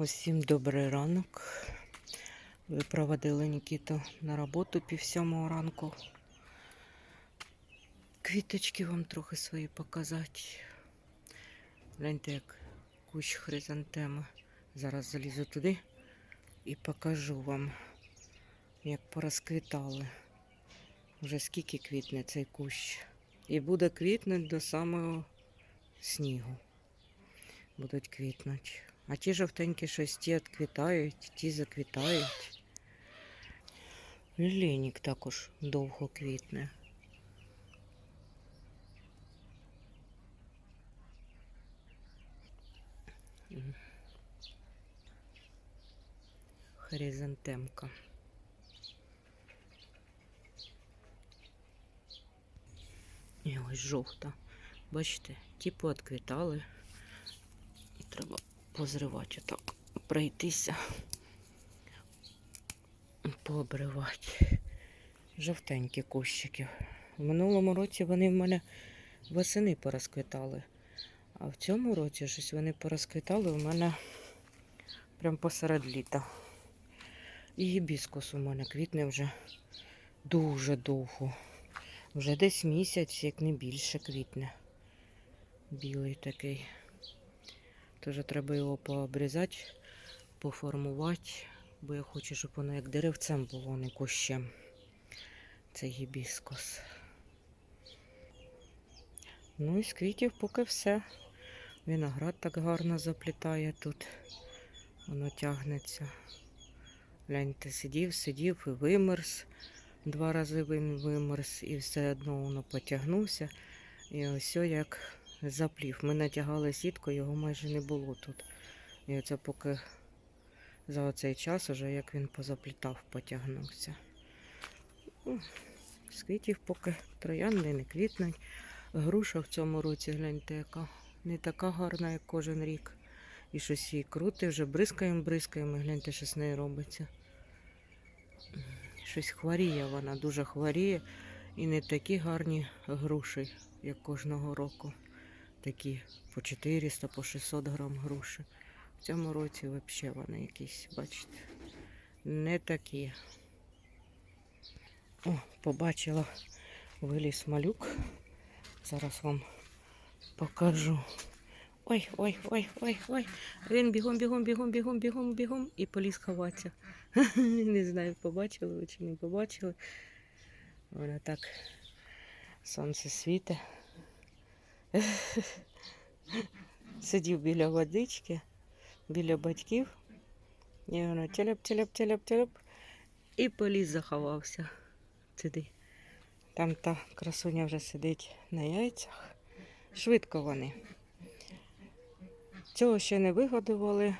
Усім добрий ранок. Ви проводили Нікіту на роботу пів сьомого ранку. Квіточки вам трохи свої показати. Гляньте, як кущ хризантеми. Зараз залізу туди і покажу вам, як порозквітали. Вже скільки квітне цей кущ. І буде квітнути до самого снігу. Будуть квітнути. А ті жовтенькі щось ті відквітають, ті заквітають. Лілійник також довго квітне. М. Хризантемка. І ось жовта. Бачите, ті поотквітали. І треба позривати отак, пройтися, пообривати. Жовтенькі кущики. В минулому році вони в мене восени порозквітали. А в цьому році щось вони порозквітали у мене прям посеред літа. І гібіскус у мене квітне вже дуже довго. Вже десь місяць, як не більше квітне. Білий такий. Тож треба його пообрізати, поформувати, бо я хочу, щоб воно як деревцем було, не кущем. Це гібіскус. Ну і з квітів поки все. Виноград так гарно заплітає тут. Воно тягнеться. Гляньте, сидів, сидів і вимерз. Два рази він вимерз і все одно воно потягнувся. І ось як заплів. Ми натягали сітку, його майже не було тут. І оце поки за оцей час, уже як він позаплітав, потягнувся. Ну, З квітів поки троянди не квітнуть. Груша в цьому році, гляньте, яка не така гарна, як кожен рік. І щось її крути, вже бризкаємо, бризкаємо, гляньте, що з нею робиться. Щось хворіє вона, дуже хворіє. І не такі гарні груші, як кожного року. Такі по 400, по 600 грам груші. В цьому році взагалі вони якісь, бачите, не такі. О, побачила виліз малюк. Зараз вам покажу. Ой, ой, ой, ой, ой. Він бігом, бігом, бігом, бігом, бігом, бігом і поліз ховатися. Не знаю, побачили ви чи не побачили. Вона так сонце світе. Сидів біля водички, біля батьків. І воно телеп. І поліз заховався сюди. Там та красуня вже сидить на яйцях. Швидко вони. Цього ще не вигодували,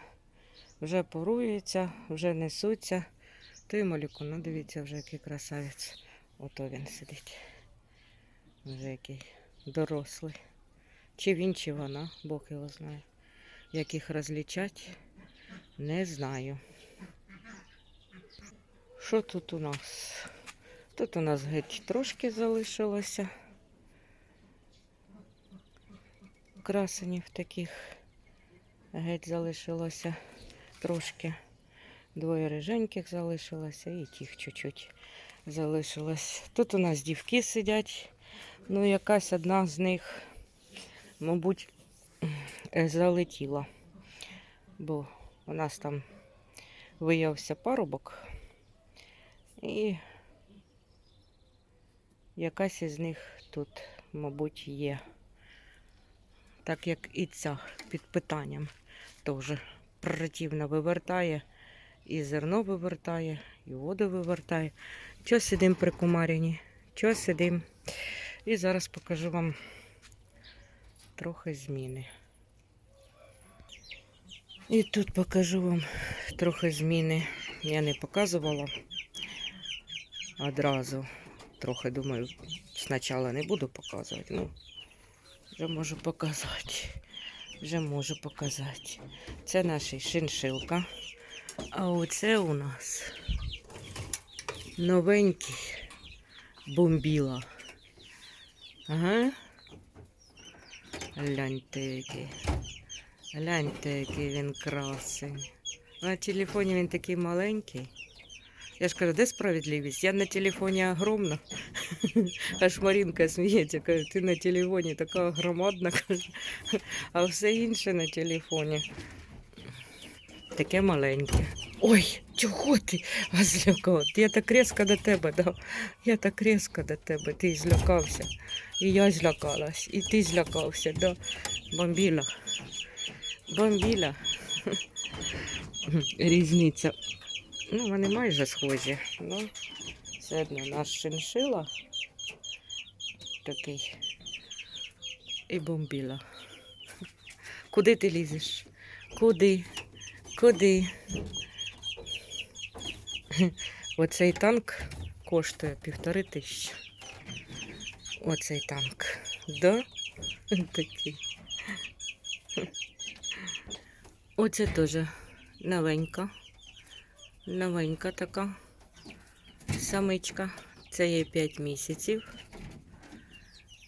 вже поруються, вже несуться. Той малюку, ну дивіться, вже який красавець. Ото він сидить. Вже який дорослий. Чи він, чи вона, Бог його знає. Як їх розлічать, не знаю. Що тут у нас? Тут у нас геть трошки залишилося. Красенів таких геть залишилося трошки. Двоє риженьких залишилося і тих чуть-чуть залишилось. Тут у нас дівки сидять. Ну, якась одна з них, мабуть, е, залетіла. Бо у нас там виявився парубок. І якась із них тут, мабуть, є. Так як і ця під питанням теж противно вивертає, і зерно вивертає, і воду вивертає. Чого сидим при кумаріні? Чого сидим? І зараз покажу вам трохи зміни. І тут покажу вам трохи зміни. Я не показувала одразу. Трохи думаю, спочатку не буду показувати. Ну, вже можу показати. Вже можу показати. Це наша шиншилка. А оце у нас новенький бомбіла. Ага. Гляньте який. Гляньте, який він красень. На телефоні він такий маленький. Я ж кажу, де справедливість? Я на телефоні огромна. Аж Марінка сміється, каже, ти на телефоні така громадна, каже, а все інше на телефоні. Таке маленьке. Ой, чого ти злякав? Я так різко до тебе дав. Я так різко до тебе, ти злякався. І я злякалась, і ти злякався, да? Бомбіла. Бомбіла. Різниця. Ну, вони майже схожі. Ну, все одно наш шиншила такий. І бомбіла. Куди ти лізеш? Куди? Куди? Оцей танк коштує півтори тисячі. Оцей танк. Да? Такий. Оце теж новенька. Новенька така самичка. Це їй 5 місяців.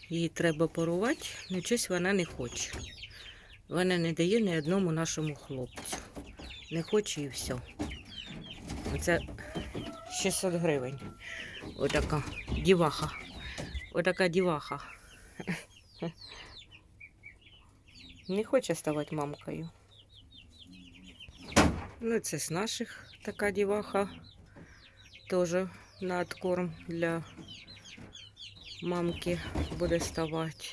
Її треба порувати, але щось вона не хоче. Вона не дає ні одному нашому хлопцю. Не хоче і все. Оце 600 гривень. Отака діваха. Отака діваха. Не хоче ставати мамкою. Ну, це з наших така діваха. Теж на откорм для мамки буде ставати.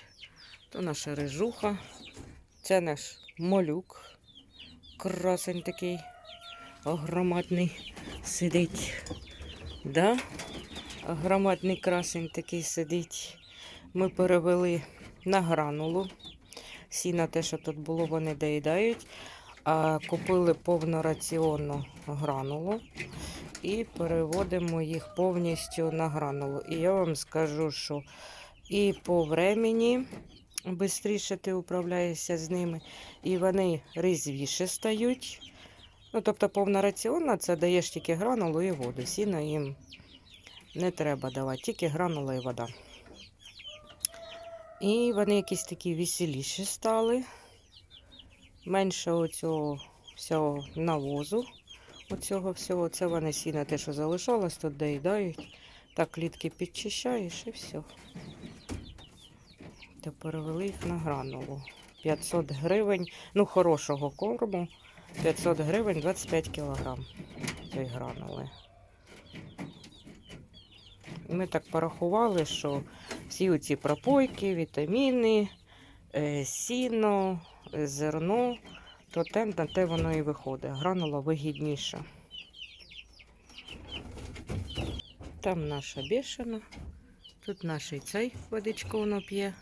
То наша рижуха. Це наш молюк. Красень такий громадний сидить. Да? Громадний красень такий сидить. Ми перевели на гранулу. Сіна те, що тут було, вони доїдають. А купили повнораціонну гранулу і переводимо їх повністю на гранулу. І я вам скажу, що і по времені швидше ти управляєшся з ними, і вони різвіше стають. Ну, тобто повнораціонна це даєш тільки гранулу і воду. Сіна їм не треба давати, тільки гранула і вода. І вони якісь такі веселіші стали. Менше оцього всього навозу. Оцього всього. Це вони сіна те, що залишалось, тут доїдають. Так, клітки підчищаєш і все. Та перевели їх на гранулу. 500 гривень, ну, хорошого корму. 500 гривень 25 кілограм цієї гранули. Ми так порахували, що всі оці пропойки, вітаміни, е, сіно, е, зерно, то те на те воно і виходить. Гранула вигідніша. Там наша бешена. Тут наш цей водичку воно п'є.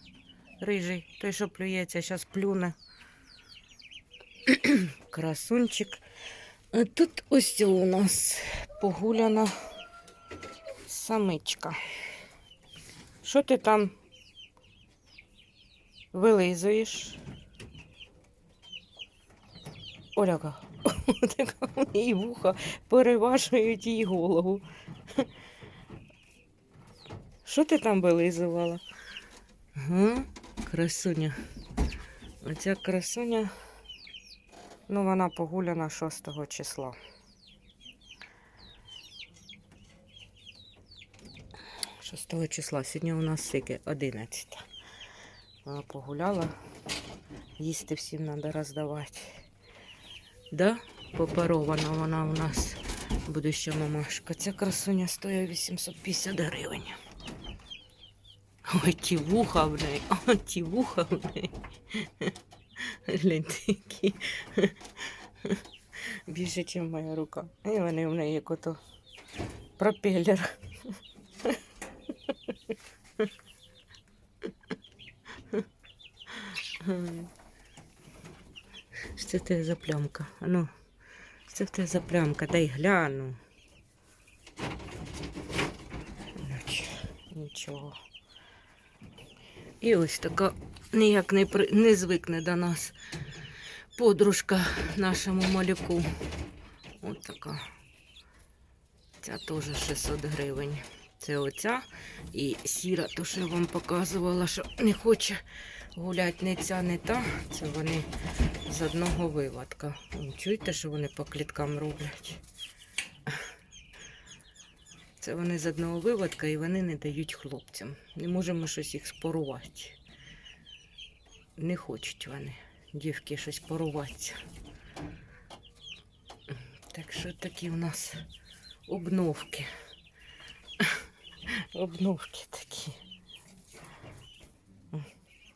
Рижий, той, що плюється, зараз плюне. Красунчик. А тут ось у нас погуляна самичка. Що ти там вилизуєш? Оляка, така у неї вуха переважують її голову. Що ти там вилизувала? Ага, красуня. Оця красуня, ну вона погуляна 6 числа. Шостого числа. Сьогодні у нас скільки? 11. Вона погуляла. Їсти всім треба роздавати. Да? Попарована вона у нас будуща мамашка. Ця красуня стоїть 850 гривень. Ой, ті вуха в неї, ті вуха в неї. Гляньте, які. Більше, ніж моя рука. І вони в неї як ото пропелер. Що це в за плямка? А ну, що це в за плямка? Дай гляну. Нічого. І ось така ніяк не, при... не звикне до нас подружка нашому малюку. Ось така. Ця теж 600 гривень. Це оця. І сіра, то що я вам показувала, що не хоче гулять не ця, не та. Це вони з одного виводка. Чуєте, що вони по кліткам роблять? Це вони з одного виводка і вони не дають хлопцям. Не можемо щось їх спорувати. Не хочуть вони, дівки, щось поруватися. Так що такі у нас обновки. Обновки такі.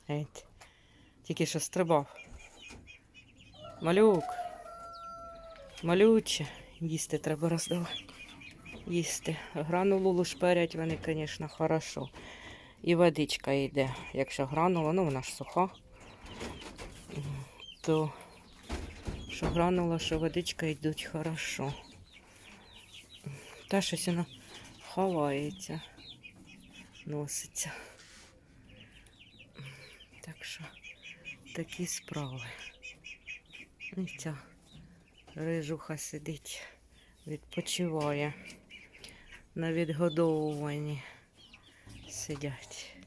Геть. Тільки що стрибав. Малюк. Малюче. Їсти треба роздавати. Їсти. Гранулу лушперять вони, звісно, хорошо. І водичка йде. Якщо гранула, ну вона ж суха, то що гранула, що водичка йдуть хорошо. Та щось вона ховається, носиться. Так що такі справи. І ця рижуха сидить, відпочиває. На відгодовуванні сидять.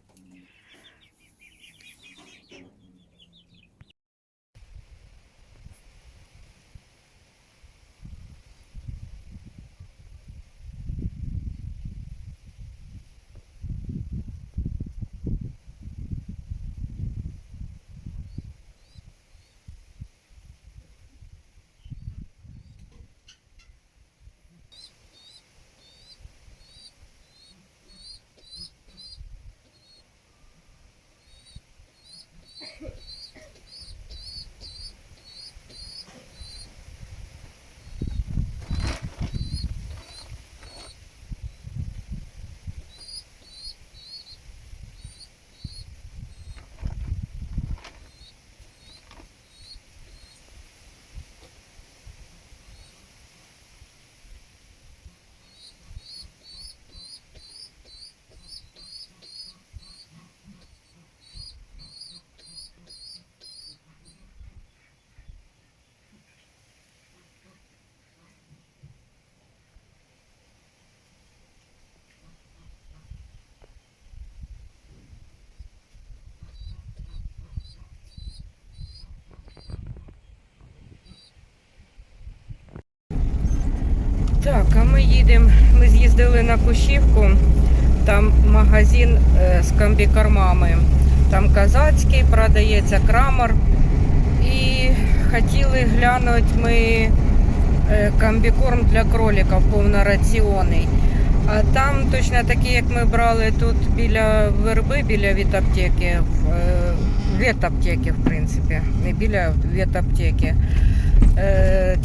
Так, а ми їдемо. Ми з'їздили на Кущівку. Там магазин е, з комбікормами. Там казацький, продається крамер. І хотіли глянути ми е, комбікорм для кроликів повнораціонний. А там точно такий, як ми брали тут біля верби, біля вітаптеки, в е, ветаптеки, в принципі, не біля ветаптеки. Е,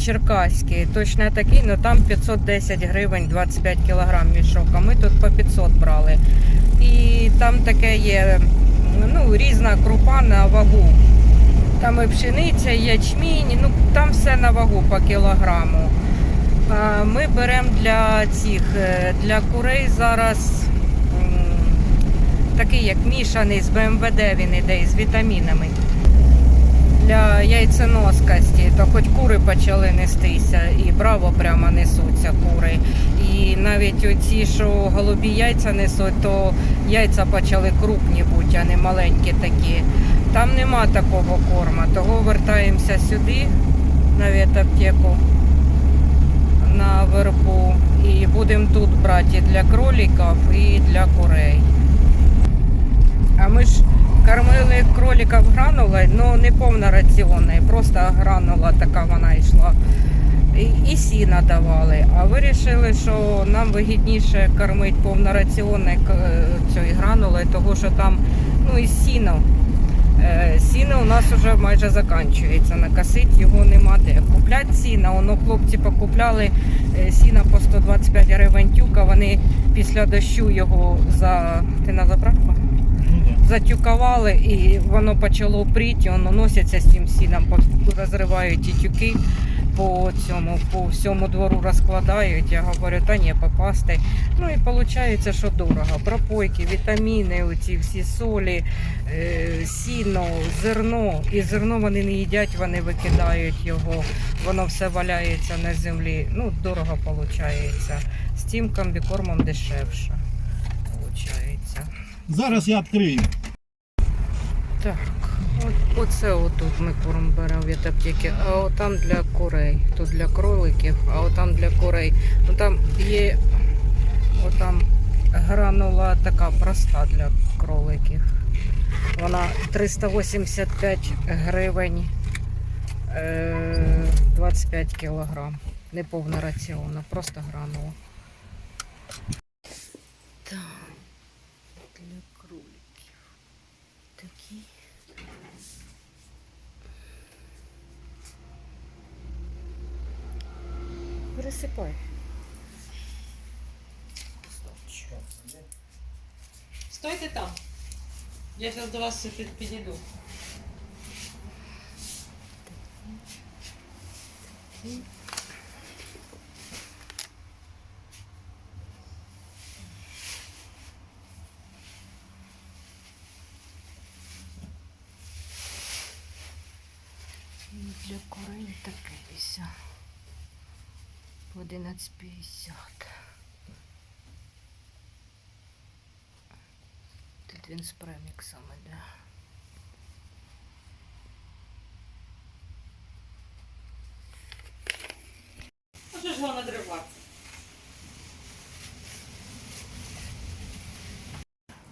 Черкаський, точно такий, але там 510 гривень 25 кілограм мішок, а ми тут по 500 брали. І там таке є ну, різна крупа на вагу. Там і пшениця, і ячмінь, ну там все на вагу по кілограму. Ми беремо для цих, е, для курей зараз такий як мішаний з БМВД він іде з вітамінами. Для яйценоскості, то хоч кури почали нестися, і браво прямо несуться кури. І навіть оці, що голубі яйця несуть, то яйця почали крупні бути, а не маленькі такі. Там нема такого корма, того вертаємося сюди, на ветаптеку, на вербу. І будемо тут брати і для кроликів, і для курей. А ми ж кормили кроликів гранулою, ну не повна раціонна, просто гранула така вона йшла. І, і сіна давали. А вирішили, що нам вигідніше кормити повнораціонною к- цією гранулою, тому що там ну, і сіно. Е, Сіно у нас вже майже закінчується. Накосить його нема де. Куплять сіна, воно хлопці покупляли е, сіна по 125 гривень тюка. Вони після дощу його за. Ти на заправку? Затюкували і воно почало пріти, воно носяться з цим сіном, розривають ті тюки по цьому, по всьому двору розкладають. Я говорю, та ні, попасти. Ну і виходить, що дорого. Пропойки, вітаміни, оці всі солі, е, сіно, зерно. І зерно вони не їдять, вони викидають його, воно все валяється на землі. Ну, дорого виходить. З цим комбікормом дешевше. Зараз я відкрию. Так. Оце отут ми корм беремо від аптеки, а отам для курей. Тут для кроликів, а отам для курей. Ну там є отам гранула така проста для кроликів. Вона 385 гривень е, 25 кілограм. Не повна раціона, просто гранула. Так, для кроликів. Такі. Пересипай. Стойте там. Я зараз до вас під- підійду. І 11,50. Тут він з преміксами, да. А що ж вона надриватися?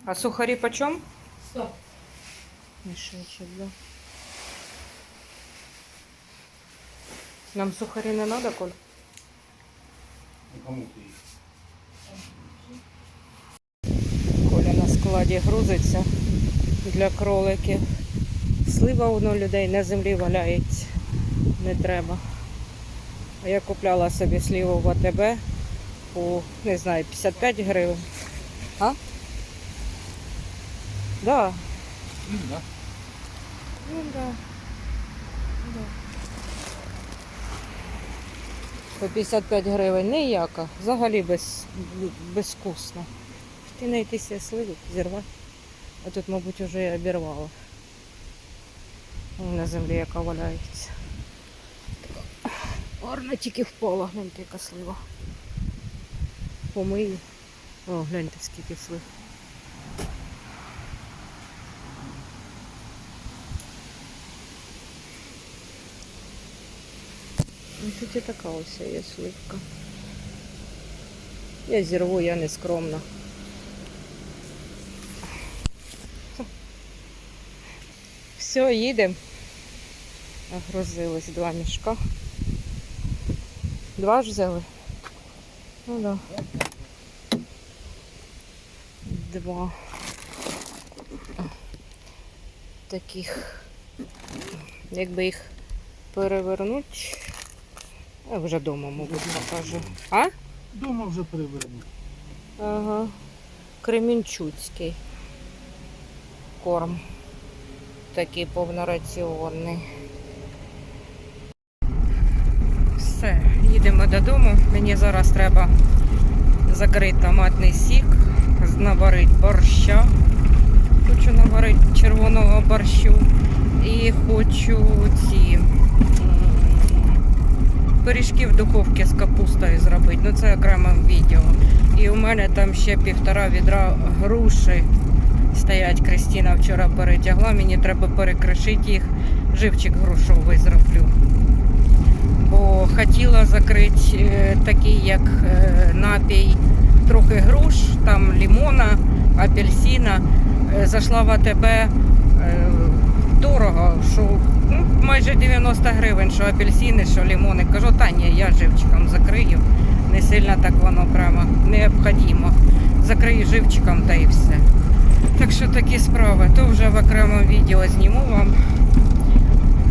А сухарі почем? Стоп. Мішечок, да. Нам сухарі не надо, Коль? Коля на складі грузиться для кроликів. Слива воно людей на землі валяється. Не треба. А я купляла собі сліву в АТБ по, не знаю, 55 гривень. А? Да. Ну, да. Ну да. да. По 55 гривень ніяка. Взагалі без, безвкусно. Ти найтися сливи, зірвати. А тут, мабуть, вже і обірвала. На землі яка валяється. Гарна тільки впала, гляньте, яка слива. Помию. О, гляньте, скільки слив. Тут і така ось є сливка. Я зірву, я не скромна. Все, їдемо. Нагрузились два мішка. Два ж взяли? Ну да. Два. Таких. Якби їх перевернуть. Я вже вдома, мабуть, покажу. А? Дома вже переверну. Ага. Кремінчуцький корм. Такий повнораціонний. Все, їдемо додому. Мені зараз треба закрити томатний сік, наварити борща. Хочу наварити червоного борщу. І хочу ці пиріжки в духовці з капустою зробити. Ну це окреме відео. І у мене там ще півтора відра груші стоять. Кристина вчора перетягла. Мені треба перекришити їх. Живчик грушовий зроблю. Бо хотіла закрити е, такий, як е, напій, трохи груш, там лимона, апельсина. Е, Зайшла в АТБ дорого, що ну, майже 90 гривень, що апельсини, що лимони. Кажу, та ні, я живчиком закрию. Не сильно так воно прямо необхідно. Закрию живчиком та і все. Так що такі справи. То вже в окремому відео зніму вам.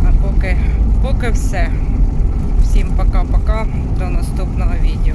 А поки, поки все. Всім пока-пока. До наступного відео.